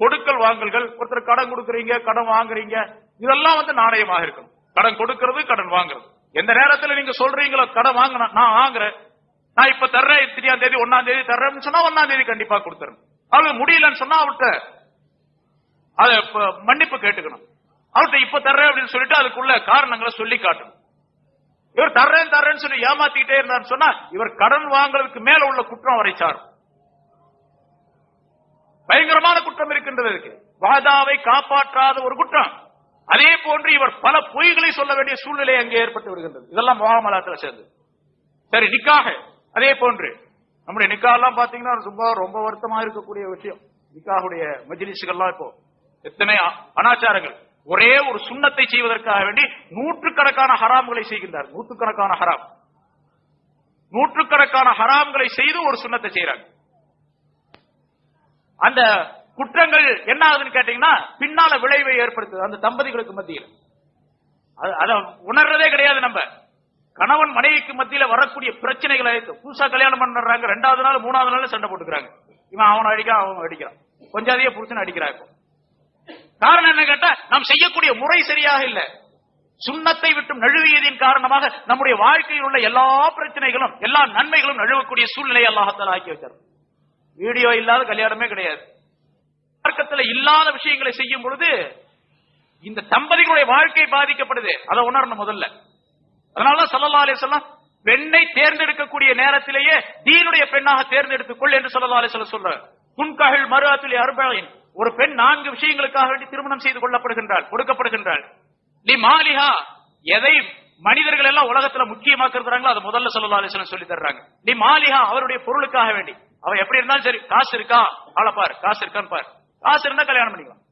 கொடுக்கல் வாங்கல்கள் ஒருத்தர் கடன் கொடுக்கறீங்க கடன் வாங்குறீங்க இதெல்லாம் வந்து நாணயமாக இருக்கணும். கடன் கொடுக்கிறது கடன் வாங்குறது. எந்த நேரத்துல நீங்க சொல்றீங்களோ கடன் வாங்கினா நான் வாங்குறேன். நான் இப்ப தர்றேன் இத்தனையாம் தேதி ஒன்னாம் தேதி தர்றேன்னு சொன்னா ஒன்னாம் தேதி கண்டிப்பா கொடுத்துரும் அவளுக்கு முடியலன்னு சொன்னா அவர்கிட்ட அத மன்னிப்பு கேட்டுக்கணும். அவர்கிட்ட இப்ப தர்றேன் அப்படின்னு சொல்லிட்டு அதுக்குள்ள காரணங்களை சொல்லி காட்டணும். இவர் தர்றேன் தர்றேன்னு சொல்லி ஏமாத்திக்கிட்டே இருந்தாருன்னு சொன்னா இவர் கடன் வாங்குறதுக்கு மேல உள்ள குற்றம் அவரை சாரும். பயங்கரமான குற்றம் இருக்கின்றது வாதாவை காப்பாற்றாத ஒரு குற்றம். அதே போன்று இவர் பல பொய்களை சொல்ல வேண்டிய சூழ்நிலை அங்கே ஏற்பட்டு வருகின்றது. இதெல்லாம் முகாமலாத்துல சேர்ந்து. சரி நிக்காக அதே போன்று நம்முடைய நிக்கா எல்லாம் பாத்தீங்கன்னா ரொம்ப ரொம்ப வருத்தமா இருக்கக்கூடிய விஷயம். நிக்காவுடைய மஜிலிசுகள்லாம் இப்போ எத்தனை அனாச்சாரங்கள். ஒரே ஒரு சுண்ணத்தை செய்வதற்காக வேண்டி நூற்றுக்கணக்கான ஹராம்களை செய்கின்றார். நூற்றுக்கணக்கான ஹராம். நூற்றுக்கணக்கான ஹராம்களை செய்து ஒரு சுண்ணத்தை செய்யறாங்க அந்த குற்றங்கள் என்ன ஆகுதுன்னு கேட்டீங்கன்னா பின்னால விளைவை ஏற்படுத்துது. அந்த தம்பதிகளுக்கு மத்தியில். அத உணர்றதே கிடையாது நம்ம. கணவன் மனைவிக்கு மத்தியில வரக்கூடிய பிரச்சனைகளை புதுசா கல்யாணம் பண்றாங்க ரெண்டாவது நாள் மூணாவது நாள் சண்டை போட்டுக்கிறாங்க. இவன் அவனை அடிக்கான் அவன் அடிக்கிறான். கொஞ்சம் அதிக புருஷன் அடிக்கிறான் இப்போ. காரணம் என்ன கேட்டா நாம் செய்யக்கூடிய முறை சரியாக இல்ல. சுண்ணத்தை விட்டு நழுவியதின் காரணமாக நம்முடைய வாழ்க்கையில் உள்ள எல்லா பிரச்சனைகளும் எல்லா நன்மைகளும் நழுவக்கூடிய சூழ்நிலை அல்லாஹத்தால் ஆக்கி வச்சார். வீடியோ இல்லாத கல்யாணமே கிடையாது. மார்க்கத்தில் இல்லாத விஷயங்களை செய்யும் பொழுது இந்த தம்பதிகளுடைய வாழ்க்கை பாதிக்கப்படுது. அதை உணரணும் முதல்ல. அதனால சல்லல்லா சொல்லலாம் பெண்ணை தேர்ந்தெடுக்கக்கூடிய நேரத்திலேயே தீனுடைய பெண்ணாக தேர்ந்தெடுத்துக் கொள் என்று சொல்லலாலே சொல்ல சொல்ற துன்கஹில் மறு அத்துலி அர்பாயின் ஒரு பெண் நான்கு விஷயங்களுக்காக வேண்டி திருமணம் செய்து கொள்ளப்படுகின்றாள் கொடுக்கப்படுகின்றாள். லி மாலிஹா எதை மனிதர்கள் எல்லாம் உலகத்துல முக்கியமாக்குறாங்களோ அதை முதல்ல சல்லல்லா சொல்லி தர்றாங்க. நீ மாலிஹா அவருடைய பொருளுக்காக வேண்டி. அவ எப்படி இருந்தாலும் சரி காசு இருக்கா? ஆளை பாரு காசு இருக்கான்னு பாரு. காசு இருந்தா கல்யாணம் பண்ணிக்கலாம்.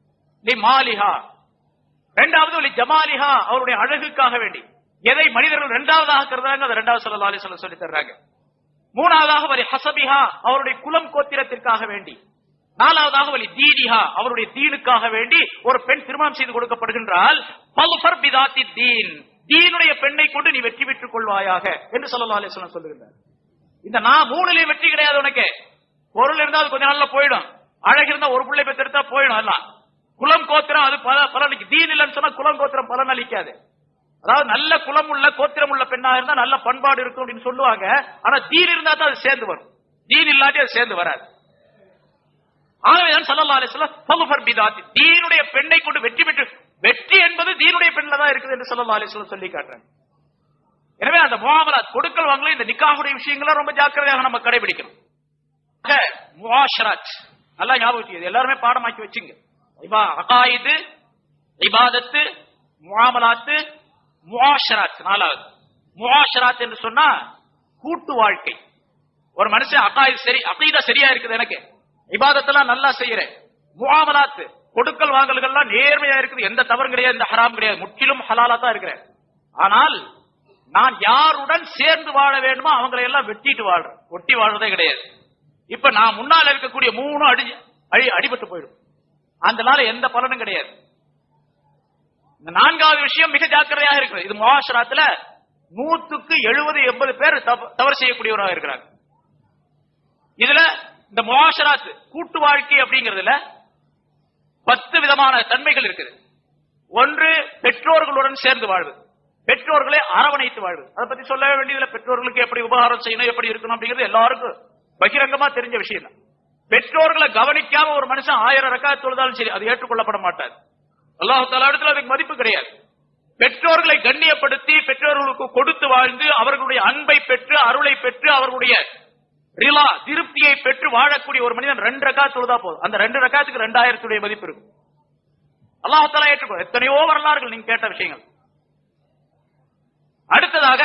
நீ மாலிஹா. ரெண்டாவது ஜமாலிஹா அவருடைய அழகுக்காக வேண்டி. எதை மனிதர்கள் இரண்டாவதாக கருதுறாங்க அதை ரெண்டாவது இரண்டாவது சல்லா சொல்ல சொல்லி தர்றாங்க. மூணாவதாக வலி ஹசபிஹா அவருடைய குலம் கோத்திரத்திற்காக வேண்டி. நாலாவதாக வலி தீனிஹா அவருடைய தீனுக்காக வேண்டி ஒரு பெண் திருமணம் செய்து கொடுக்கப்படுகின்றால் பல்ஃபர் பிதாத்தி தீன். தீனுடைய பெண்ணை கொண்டு நீ வெற்றி பெற்றுக் கொள்வாயாக என்று சல்லா அலிஸ்லாம் சொல்லுகின்றார். இந்த நான் மூணுலயும் வெற்றி கிடையாது உனக்கு. பொருள் இருந்தா அது கொஞ்ச நாள்ல போயிடும். அழகு இருந்தா ஒரு பிள்ளை பெற்றெடுத்தா போயிடும் எல்லாம் குலம் கோத்திரம் அது பல பலன் தீன் இல்லைன்னு சொன்னா குலம் கோத்திரம் பலன் அளிக்காது அதாவது நல்ல குலம் உள்ள கோத்திரம் உள்ள பெண்ணா இருந்தா நல்ல பண்பாடு இருக்கும் அப்படின்னு சொல்லுவாங்க. ஆனா தீன் இருந்தா தான் அது சேர்ந்து வரும். தீன் இல்லாட்டி அது சேர்ந்து வராது. ஆகவேதான் சல்லல்லா அலிஸ்லாம் பகுபர் பிதாத்தி தீனுடைய பெண்ணை கொண்டு வெற்றி பெற்று வெற்றி என்பது தீனுடைய பெண்ல தான் இருக்குது என்று சல்லல்லா அலிஸ்லாம் சொல்லி காட்டுறாங்க. எனவே அந்த முகாமலாத் கொடுக்கல் வாங்கல இந்த நிக்காவுடைய விஷயங்களை ரொம்ப ஜாக்கிரதையாக நம்ம கடைபிடிக்கணும். ஆக, நல்லா ஞாபகம் இது எல்லாருமே பாடமாக்கி வச்சுங்க. அகாயுது அகாயிது இபாதத்து முகாமலாத்து முஆஷராத் நாலாவது. முஆஷராத் என்று சொன்னா கூட்டு வாழ்க்கை. ஒரு மனுஷன் அகாயித் சரி அகைதா சரியா இருக்குது எனக்கு. இபாதத்தெல்லாம் நல்லா செய்யறேன். முகாமலாத்து கொடுக்கல் வாங்கல்கள்லாம் நேர்மையா இருக்குது எந்த தவறும் கிடையாது இந்த ஹராம் கிடையாது. முற்றிலும் ஹலாலா தான் இருக்கிறேன். ஆனால் நான் யாருடன் சேர்ந்து வாழ வேண்டுமோ அவங்களை எல்லாம் வெட்டிட்டு வாழ்றேன். ஒட்டி வாழ்றதே கிடையாது. இப்ப நான் முன்னால் இருக்கக்கூடிய மூணும் அடி அடி அடிபட்டு போயிடும். அதனால எந்த பலனும் கிடையாது. இந்த நான்காவது விஷயம் மிக ஜாக்கிரதையாக இருக்கிறது. இது முகாசராத்துல நூத்துக்கு எழுபது எண்பது பேர் தவ- தவறு செய்யக்கூடியவராக இருக்கிறாங்க. இதுல இந்த முகாசராத் கூட்டு வாழ்க்கை அப்படிங்கிறதுல பத்து விதமான தன்மைகள் இருக்குது. ஒன்று பெற்றோர்களுடன் சேர்ந்து வாழ்வது. பெற்றோர்களை அரவணைத்து வாழ்வு அதை பத்தி சொல்ல வேண்டியதுல பெற்றோர்களுக்கு எப்படி உபகாரம் செய்யணும் எப்படி இருக்கணும் அப்படிங்கிறது எல்லாருக்கும் பகிரங்கமா தெரிஞ்ச விஷயம் தான். பெற்றோர்களை கவனிக்காம ஒரு மனுஷன் ஆயிரம் ரக்கா தொழுதாலும் சரி அது ஏற்றுக்கொள்ளப்பட மாட்டாது. அல்லாஹு இடத்துல அதுக்கு மதிப்பு கிடையாது. பெற்றோர்களை கண்ணியப்படுத்தி பெற்றோர்களுக்கு கொடுத்து வாழ்ந்து அவர்களுடைய அன்பை பெற்று அருளை பெற்று அவர்களுடைய ரிலா திருப்தியை பெற்று வாழக்கூடிய ஒரு மனிதன் ரெண்டு ரக்கா தொழுதா போதும். அந்த ரெண்டு ரக்காத்துக்கு ரெண்டாயிரத்துடைய மதிப்பு இருக்கும். அல்லாஹால ஏற்றுக்கோ எத்தனையோ வரலாறுகள் நீங்க கேட்ட விஷயங்கள். அடுத்ததாக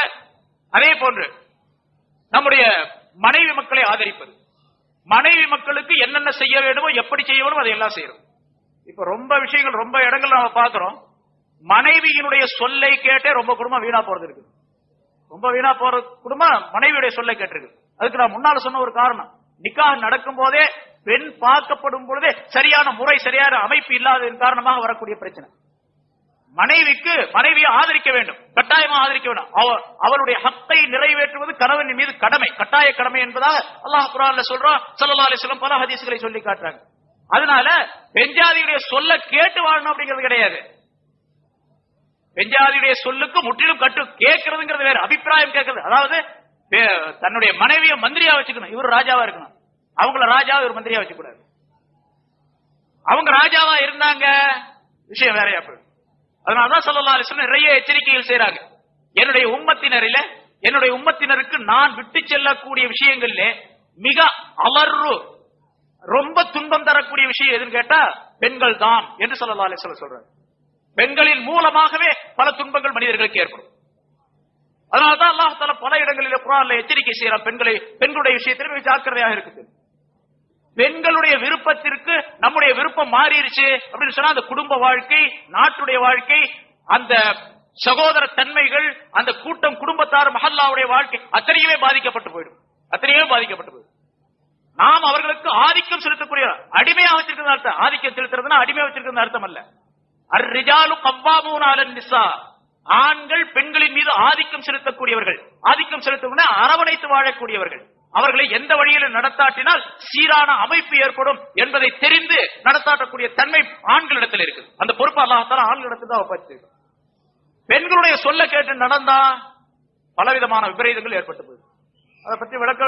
அதே போன்று நம்முடைய மனைவி மக்களை ஆதரிப்பது. மனைவி மக்களுக்கு என்னென்ன செய்ய வேண்டுமோ எப்படி செய்ய வேணுமோ அதை எல்லாம் செய்யறோம். இப்ப ரொம்ப விஷயங்கள் ரொம்ப இடங்கள் நாம பாக்குறோம் மனைவியினுடைய சொல்லை கேட்டே ரொம்ப குடும்பம் வீணா போறது இருக்கு ரொம்ப வீணா போற குடும்பம் மனைவியுடைய சொல்லை கேட்டிருக்கு அதுக்கு நான் முன்னால சொன்ன ஒரு காரணம். நிக்கா நடக்கும் போதே பெண் பார்க்கப்படும் பொழுதே சரியான முறை சரியான அமைப்பு இல்லாததன் காரணமாக வரக்கூடிய பிரச்சனை. மனைவிக்கு மனைவியை ஆதரிக்க வேண்டும் கட்டாயமா ஆதரிக்க வேண்டும். அவ- ஹத்தை நிறைவேற்றுவது கணவன் மீது கடமை கட்டாய கடமை என்பதாக அல்லாஹ் குரான்ல சொல்றோம் ஸல்லல்லாஹு அலைஹி பல ஹதீசுகளை சொல்லி காட்டுறாங்க. அதனால பெஞ்சாதியுடைய சொல்ல கேட்டு வாழணும் அப்படிங்கிறது கிடையாது. பெஞ்சாதியுடைய சொல்லுக்கு முற்றிலும் கட்டு கேட்கறதுங்கிறது வேற அபிப்பிராயம் கேட்கறது. அதாவது தன்னுடைய மனைவியை மந்திரியா வச்சுக்கணும் இவர் ராஜாவா இருக்கணும். அவங்கள ராஜாவை இவர் மந்திரியா வச்சுக்கூடாது அவங்க ராஜாவா இருந்தாங்க விஷயம் வேறையா போயிடும். அதனாலதான் சொல்லலாம் அலிஸ்லாம் நிறைய எச்சரிக்கைகள் செய்யறாங்க என்னுடைய உம்மத்தினரில என்னுடைய உம்மத்தினருக்கு நான் விட்டு செல்லக்கூடிய விஷயங்கள்ல மிக அலர்ரு ரொம்ப துன்பம் தரக்கூடிய விஷயம் எதுன்னு கேட்டா பெண்கள் தான் என்று சொல்லலாம் சொல்ல சொல்றாரு. பெண்களின் மூலமாகவே பல துன்பங்கள் மனிதர்களுக்கு ஏற்படும். அதனாலதான் அல்லாஹ் தஆலா பல இடங்களில் குரான்ல எச்சரிக்கை செய்யறான் பெண்களை பெண்களுடைய விஷயத்தில் ஜாக்கிரதையாக இருக்குது. பெண்களுடைய விருப்பத்திற்கு நம்முடைய விருப்பம் மாறிடுச்சு அப்படின்னு சொன்னா அந்த குடும்ப வாழ்க்கை நாட்டுடைய வாழ்க்கை அந்த சகோதர தன்மைகள் அந்த கூட்டம் குடும்பத்தார் மஹல்லாவுடைய வாழ்க்கை அத்தனையுமே பாதிக்கப்பட்டு போயிடும். அத்தனையுமே பாதிக்கப்பட்டு போயிடும். நாம் அவர்களுக்கு ஆதிக்கம் செலுத்தக்கூடிய அடிமையா வச்சிருக்கிறது அர்த்தம். ஆதிக்கம் செலுத்துறதுன்னா அடிமையா வச்சிருக்கிறது அர்த்தம் அல்ல. அர்ரிஜாலு கவ்வாமூனாலன் நிசா ஆண்கள் பெண்களின் மீது ஆதிக்கம் செலுத்தக்கூடியவர்கள். ஆதிக்கம் செலுத்தக்கூடிய அரவணைத்து வாழக்கூடியவர்கள். அவர்களை எந்த வழியில் நடத்தாட்டினால் சீரான அமைப்பு ஏற்படும் என்பதை தெரிந்து நடத்தாட்டக்கூடிய தன்மை ஆண்களிடத்தில் இருக்கு அந்த பொறுப்பு அல்லாஹால ஆண்களிடத்தில் தான் ஒப்படைச்சிருக்கு பெண்களுடைய சொல்ல கேட்டு நடந்தா பலவிதமான விபரீதங்கள் ஏற்பட்டு போகுது அதை பற்றி விளக்க